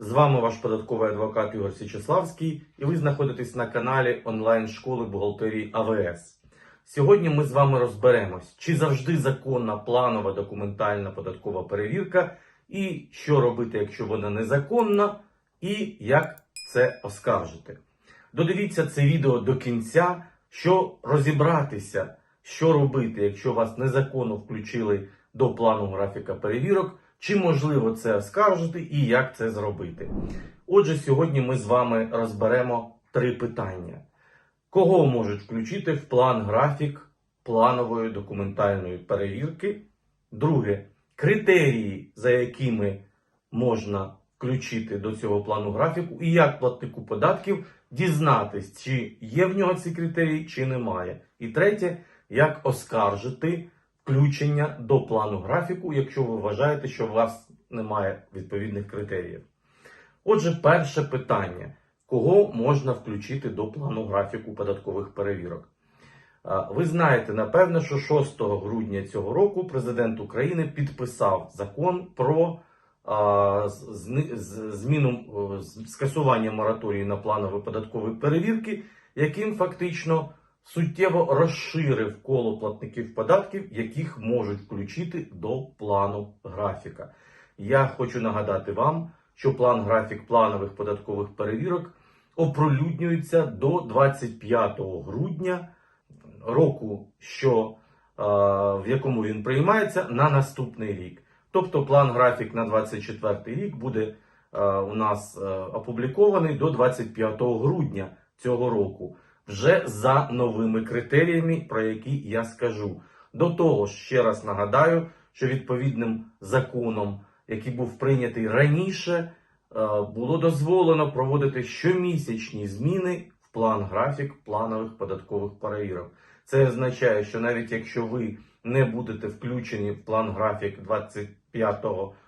З вами ваш податковий адвокат Ігор Січеславський, і ви знаходитесь на каналі онлайн-школи бухгалтерії АВС. Сьогодні ми з вами розберемось, чи завжди законна планова документальна податкова перевірка, і що робити, якщо вона незаконна, і як це оскаржити. Додивіться це відео до кінця, що розібратися, що робити, якщо вас незаконно включили до плану графіка перевірок, чи можливо це оскаржити і як це зробити. Отже, сьогодні ми з вами розберемо три питання: кого можуть включити в план графік планової документальної перевірки? Друге, критерії, за якими можна включити до цього плану графіку, і як платнику податків дізнатись, чи є в нього ці критерії, чи немає. І третє, як оскаржити включення до плану графіку, якщо ви вважаєте, що у вас немає відповідних критеріїв. Отже, перше питання: кого можна включити до плану графіку податкових перевірок? Ви знаєте, напевно, що 6 грудня цього року президент України підписав закон про зміну скасування мораторію на планові податкові перевірки, яким фактично суттєво розширив коло платників податків, яких можуть включити до плану графіка. Я хочу нагадати вам, що план графік планових податкових перевірок оприлюднюється до 25 грудня року, що, е, в якому він приймається на наступний рік. Тобто план графік на 24 рік буде е, у нас е, опублікований до 25 грудня цього року, вже за новими критеріями, про які я скажу. До того ще раз нагадаю, що відповідним законом, який був прийнятий раніше, е, було дозволено проводити щомісячні зміни в план графік планових податкових перевірок. Це означає, що навіть якщо ви не будете включені в план графік 25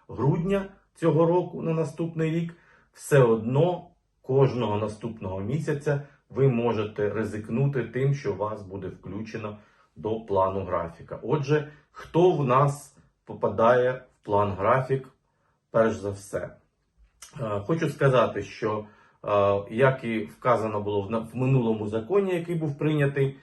грудня цього року на наступний рік, все одно кожного наступного місяця ви можете ризикнути тим, що вас буде включено до плану графіка. Отже, хто в нас попадає в план графік, перш за все? Е, Хочу сказати, що е, як і вказано було в минулому законі, який був прийнятий, е,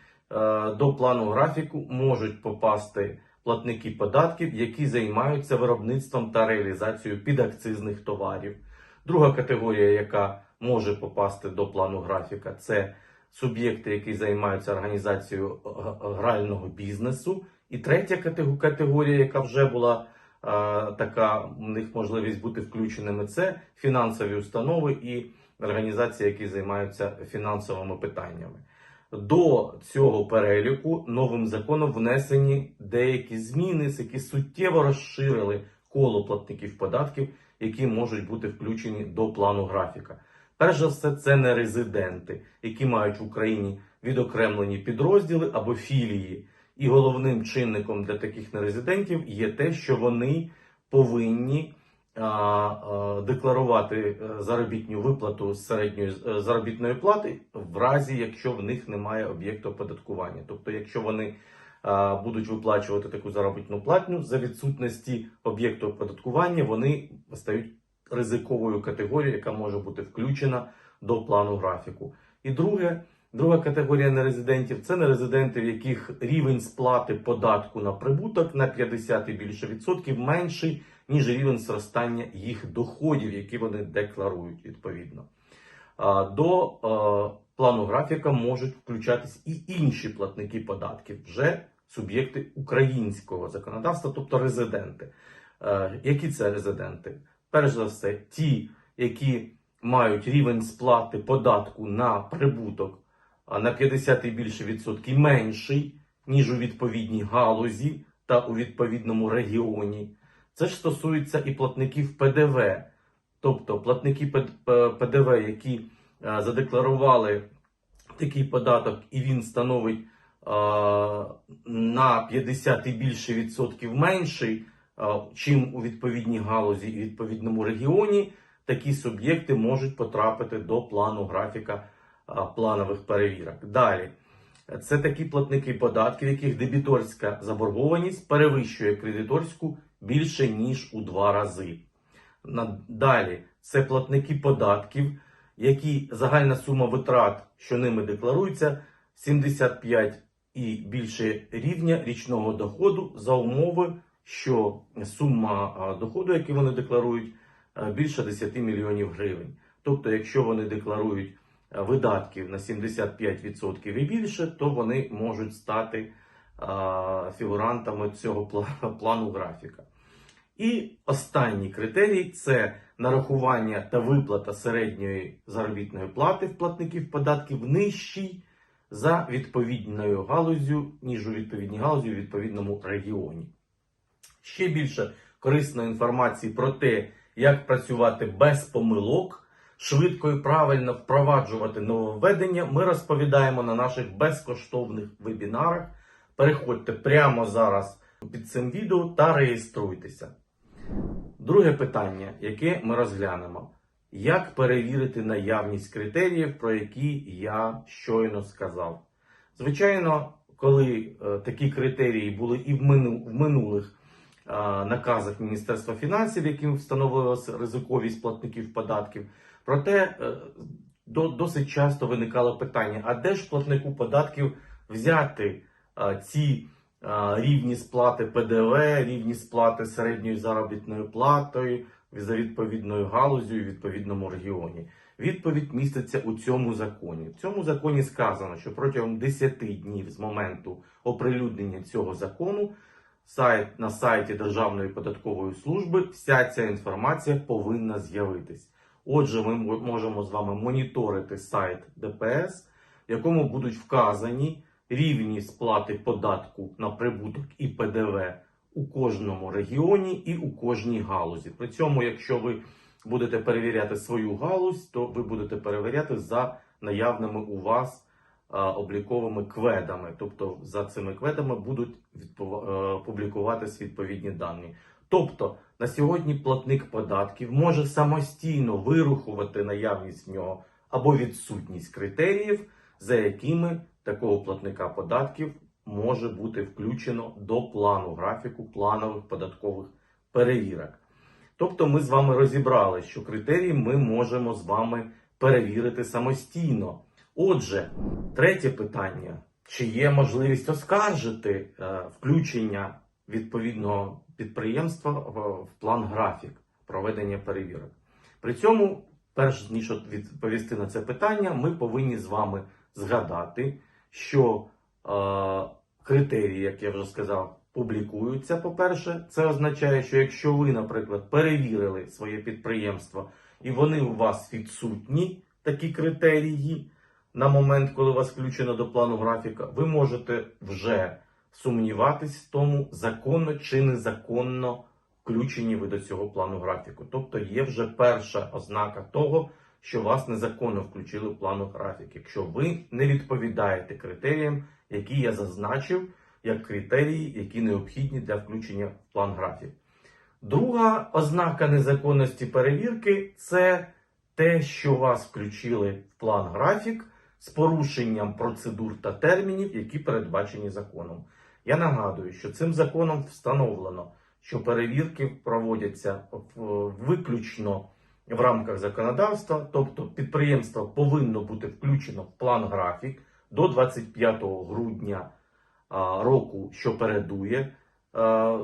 до плану графіку можуть попасти платники податків, які займаються виробництвом та реалізацією підакцизних товарів. Друга категорія, яка може попасти до плану графіка, це суб'єкти, які займаються організацією е, грального бізнесу. І третя категорія, яка вже була е, така, у них можливість бути включеними, це фінансові установи і організації, які займаються фінансовими питаннями. До цього переліку новим законом внесені деякі зміни, які суттєво розширили коло платників податків, які можуть бути включені до плану графіка. Перш за все, це не резиденти, які мають в Україні відокремлені підрозділи або філії. І головним чинником для таких нерезидентів є те, що вони повинні декларувати е, заробітну виплату з середньої е, заробітної плати в разі, якщо в них немає об'єкту оподаткування. Тобто, якщо вони будуть виплачувати таку заробітну платню за відсутності об'єкту оподаткування, вони стають ризиковою категорією, яка може бути включена до плану графіку. І друге, друга категорія нерезидентів це нерезиденти, в яких рівень сплати податку на прибуток на 50 і більше відсотків менший, ніж рівень зростання їх доходів, які вони декларують відповідно. До плану графіка можуть включатись і інші платники податків, вже суб'єкти українського законодавства, тобто резиденти. Е, Які це резиденти? Перш за все, ті, які мають рівень сплати податку на прибуток на 50 і більше відсотків менший, ніж у відповідній галузі та у відповідному регіоні. Це ж стосується і платників ПДВ, тобто платники ПДВ, які задекларували такий податок, і він становить на 50 і більше відсотків менший, чим у відповідній галузі і відповідному регіоні, такі суб'єкти можуть потрапити до плану графіка планових перевірок. Далі. Це такі платники податків, яких дебіторська заборгованість перевищує кредиторську більше ніж у два рази. Далі це платники податків, які загальна сума витрат, що ними декларується, 75 і більше рівня річного доходу за умови, що сума доходу, який вони декларують, більше 10 мільйонів гривень. Тобто, якщо вони декларують видатків на 75% і більше, то вони можуть стати фігурантами цього плану графіка. І останній критерій це нарахування та виплата середньої заробітної плати в платників податків нижчий за відповідною галузю, ніж у відповідній галузі у відповідному регіоні. Ще більше корисної інформації про те, як працювати без помилок, швидко і правильно впроваджувати нововведення, ми розповідаємо на наших безкоштовних вебінарах. Переходьте прямо зараз під цим відео та реєструйтеся. Друге питання, яке ми розглянемо: як перевірити наявність критеріїв, про які я щойно сказав? Звичайно, коли е, такі критерії були і в, мину, в минулих наказах Міністерства фінансів, яким встановлювалася ризиковість платників податків, проте е, досить часто виникало питання: а де ж платнику податків взяти е, ці е, рівні сплати ПДВ, рівні сплати середньої заробітною платою за відповідною галузю і відповідному регіоні. Відповідь міститься у цьому законі. В цьому законі сказано, що протягом 10 днів з моменту оприлюднення цього закону сайт, на сайті Державної податкової служби вся ця інформація повинна з'явитись. Отже, ми можемо з вами моніторити сайт ДПС, в якому будуть вказані рівні сплати податку на прибуток і ПДВ у кожному регіоні і у кожній галузі. При цьому, якщо ви будете перевіряти свою галузь, то ви будете перевіряти за наявними у вас обліковими кведами. Тобто за цими кведами будуть е, публікуватись відповідні дані. Тобто на сьогодні платник податків може самостійно вирахувати наявність в нього або відсутність критеріїв, за якими такого платника податків може бути включено до плану графіку планових податкових перевірок. Тобто ми з вами розібрали, що критерії ми можемо з вами перевірити самостійно. Отже, третє питання: чи є можливість оскаржити е, включення відповідного підприємства в, план графік проведення перевірок? При цьому, перш ніж відповісти на це питання, ми повинні з вами згадати, що е, критерії, як я вже сказав, публікуються. По-перше, це означає, що якщо ви, наприклад, перевірили своє підприємство і вони у вас відсутні, такі критерії, на момент, коли вас включено до плану графіка, ви можете вже сумніватись в тому, законно чи незаконно включені ви до цього плану графіку. Тобто є вже перша ознака того, що вас незаконно включили в плану графік, якщо ви не відповідаєте критеріям, які я зазначив, як критерії, які необхідні для включення в план графік. Друга ознака незаконності перевірки це те, що вас включили в план графік з порушенням процедур та термінів, які передбачені законом. Я нагадую, що цим законом встановлено, що перевірки проводяться виключно в рамках законодавства, тобто підприємство повинно бути включено в план графік до 25 грудня року, що передує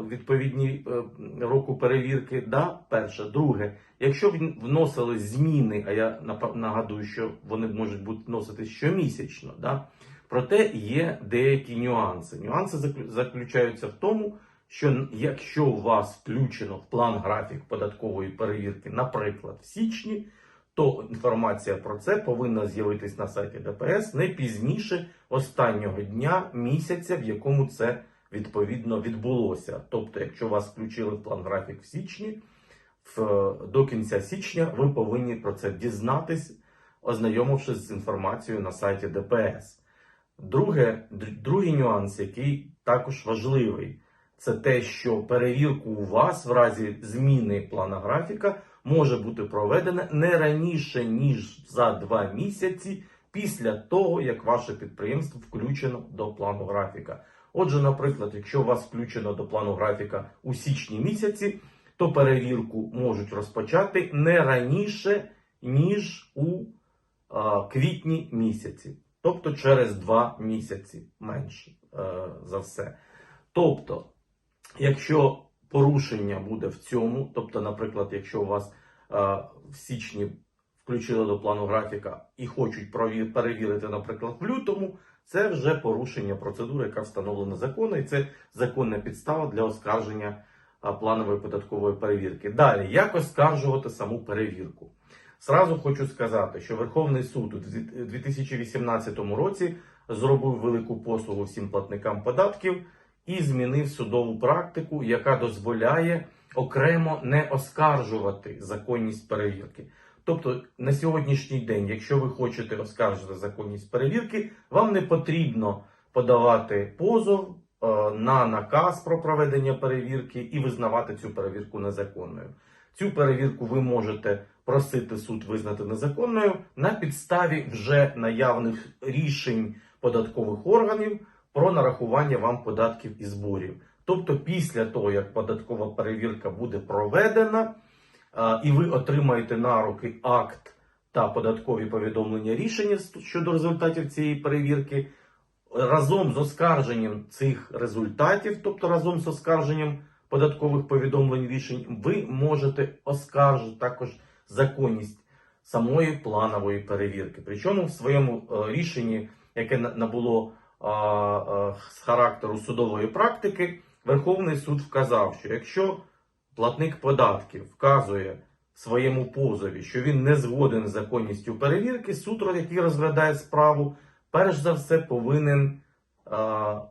відповідні е, року перевірки. Да? Перше, друге, якщо вносили зміни, а я нагадую, що вони можуть бути вносити щомісячно, да? проте є деякі нюанси. Нюанси заклю- заключаються в тому, що якщо у вас включено в план графік податкової перевірки, наприклад, в січні, то інформація про це повинна з'явитись на сайті ДПС не пізніше останнього дня місяця, в якому це відповідно відбулося. Тобто, якщо вас включили в план графік в січні, в, до кінця січня ви повинні про це дізнатись, ознайомившись з інформацією на сайті ДПС. Друге, другий нюанс, який також важливий, це те, що перевірку у вас в разі зміни плана графіка може бути проведена не раніше, ніж за два місяці після того, як ваше підприємство включено до плану графіка. Отже, наприклад, якщо у вас включено до плану графіка у січні місяці, то перевірку можуть розпочати не раніше, ніж у а, квітні місяці, тобто через два місяці менше е, за все. Тобто, якщо порушення буде в цьому, тобто, наприклад, якщо у вас е, в січні включили до плану графіка і хочуть перевірити, наприклад, в лютому, це вже порушення процедури, яка встановлена законом, і це законна підстава для оскарження планової податкової перевірки. Далі, як оскаржувати саму перевірку? Сразу хочу сказати, що Верховний суд у дві- 2018 році зробив велику послугу всім платникам податків і змінив судову практику, яка дозволяє окремо не оскаржувати законність перевірки. Тобто на сьогоднішній день, якщо ви хочете оскаржити законність перевірки, вам не потрібно подавати позов е, на наказ про проведення перевірки і визнавати цю перевірку незаконною. Цю перевірку ви можете просити суд визнати незаконною на підставі вже наявних рішень податкових органів про нарахування вам податків і зборів. Тобто, після того, як податкова перевірка буде проведена, і ви отримаєте на руки акт та податкові повідомлення рішення щодо результатів цієї перевірки, разом з оскарженням цих результатів, тобто разом з оскарженням податкових повідомлень рішень, ви можете оскаржити також законність самої планової перевірки. Причому в своєму е, рішенні, яке набуло а, з характеру судової практики, Верховний суд вказав, що якщо платник податків вказує в своєму позові, що він не згоден з законністю перевірки, суд, який розглядає справу, перш за все повинен а,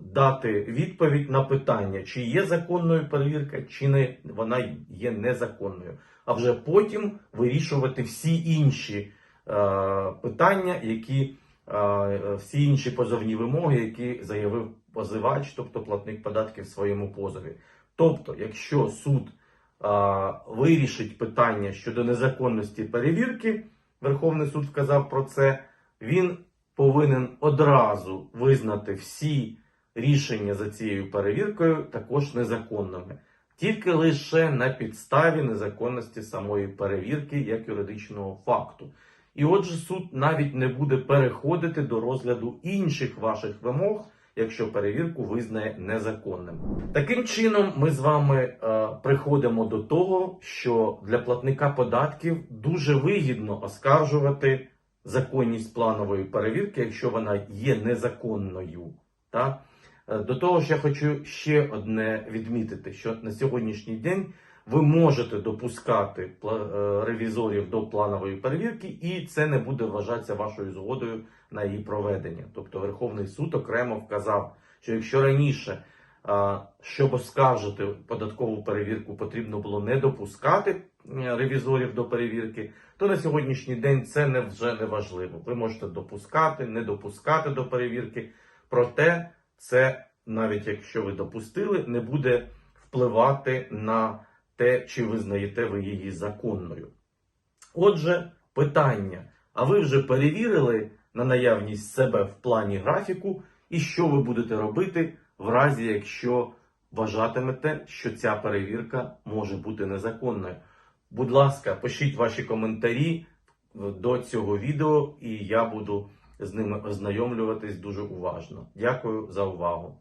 дати відповідь на питання, чи є законною перевірка, чи не вона є незаконною. А вже потім вирішувати всі інші а, питання, які всі інші позовні вимоги, які заявив позивач, тобто платник податків в своєму позові. Тобто, якщо суд а, вирішить питання щодо незаконності перевірки, Верховний суд вказав про це, він повинен одразу визнати всі рішення за цією перевіркою також незаконними. Тільки лише на підставі незаконності самої перевірки як юридичного факту. І отже, суд навіть не буде переходити до розгляду інших ваших вимог, якщо перевірку визнає незаконним. Таким чином, ми з вами е, приходимо до того, що для платника податків дуже вигідно оскаржувати законність планової перевірки, якщо вона є незаконною. Та? Е, До того ж, я хочу ще одне відмітити, що на сьогоднішній день ви можете допускати е, ревізорів до планової перевірки, і це не буде вважатися вашою згодою на її проведення. Тобто Верховний суд окремо вказав, що якщо раніше, щоб оскаржити податкову перевірку, потрібно було не допускати е, ревізорів до перевірки, то на сьогоднішній день це не вже не важливо. Ви можете допускати, не допускати до перевірки, проте це, навіть якщо ви допустили, не буде впливати на те, чи визнаєте ви її законною. Отже, питання: а ви вже перевірили на наявність себе в плані графіку, і що ви будете робити в разі, якщо вважатимете, що ця перевірка може бути незаконною? Будь ласка, пишіть ваші коментарі до цього відео, і я буду з ними ознайомлюватись дуже уважно. Дякую за увагу.